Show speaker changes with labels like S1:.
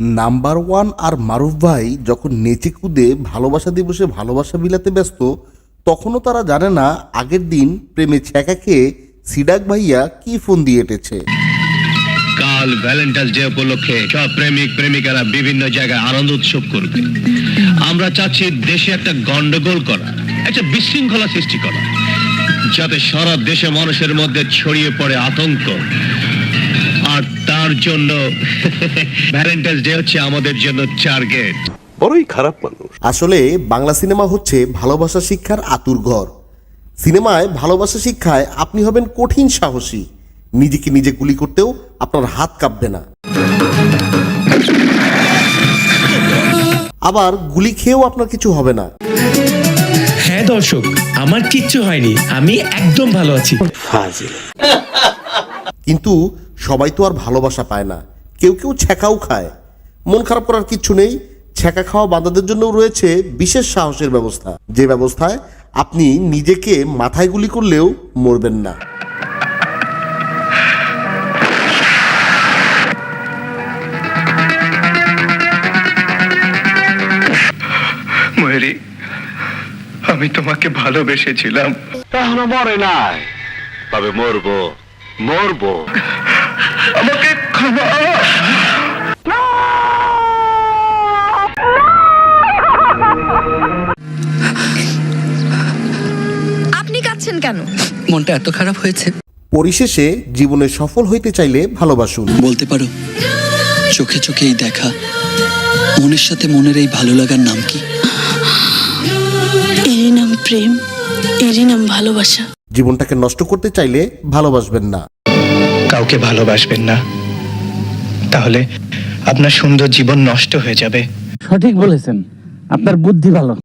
S1: Number one আর মারুফ ভাই যখন নেচে কুদে ভালোবাসা দিবসে ভালোবাসা বিলাতে ব্যস্ত, তখনও তারা জানে না আগের দিন প্রেমে ছ্যাঁকা খেয়ে সিডাক ভাইয়া কি ফোন দিয়ে এটেছে।
S2: কাল ভ্যালেন্টাইন্স ডে উপলক্ষে সব প্রেমিক প্রেমিকারা বিভিন্ন জায়গায় আনন্দ উৎসব করবে। আমরা চাচ্ছি দেশে একটা গন্ডগোল করা, একটা বিশৃঙ্খলা সৃষ্টি করা, যাতে সারা দেশে মানুষের মধ্যে ছড়িয়ে পড়ে আতঙ্ক আর তার জন্য। ভ্যালেন্টাইন্স ডে হচ্ছে আমাদের জন্য টার্গেট
S3: বড়ই খারাপ মানুষ।
S1: আসলে বাংলা সিনেমা হচ্ছে ভালোবাসা শিক্ষার আতুর ঘর। সিনেমায় ভালোবাসা শিক্ষায় আপনি হবেন কঠিন সাহসী। নিজেকে নিজে গুলি করতেও আপনার হাত কাঁপবে না। আবার গুলি খেয়েও আপনার কিছু হবে না।
S4: হ্যাঁ দর্শক আমার কিচ্ছু হয়নি। আমি একদম ভালো আছি।
S1: কিন্তু সবাই তো আর ভালোবাসা পায় না। কেউ কেউ ছ্যাঁকাও খায়। মন খারাপ করার কিচ্ছু নেই। ছ্যাঁকা খাওয়া বাঁধাদের জন্যও রয়েছে বিশেষ সাহসের ব্যবস্থা। যে ব্যবস্থায় আপনি নিজেকে মাথায় গুলি করলেও মরবেন না।
S5: আমি তোমাকে ভালোবেসেছিলাম।
S3: এখনও মরে নাই। তবে মরবো। মরবো।
S5: আমাকে ক্ষমা
S6: আপনি কাঁদছেন কেন?
S7: মনটা এত খারাপ হয়েছে।
S1: পরিশেষে জীবনে সফল হইতে চাইলে ভালোবাসুন।
S7: বলতে পারো চোখে চোখে এই দেখা মনের সাথে মনের এই ভালো লাগার নাম কি?
S8: এরই নাম প্রেম এরই নাম ভালোবাসা।
S1: জীবনটাকে নষ্ট করতে চাইলে ভালোবাসবেন না।
S5: কাউকে ভালোবাসবেন না। তাহলে আপনার সুন্দর জীবন নষ্ট হয়ে যাবে।
S9: সঠিক বলেছেন। আপনার বুদ্ধি ভালো।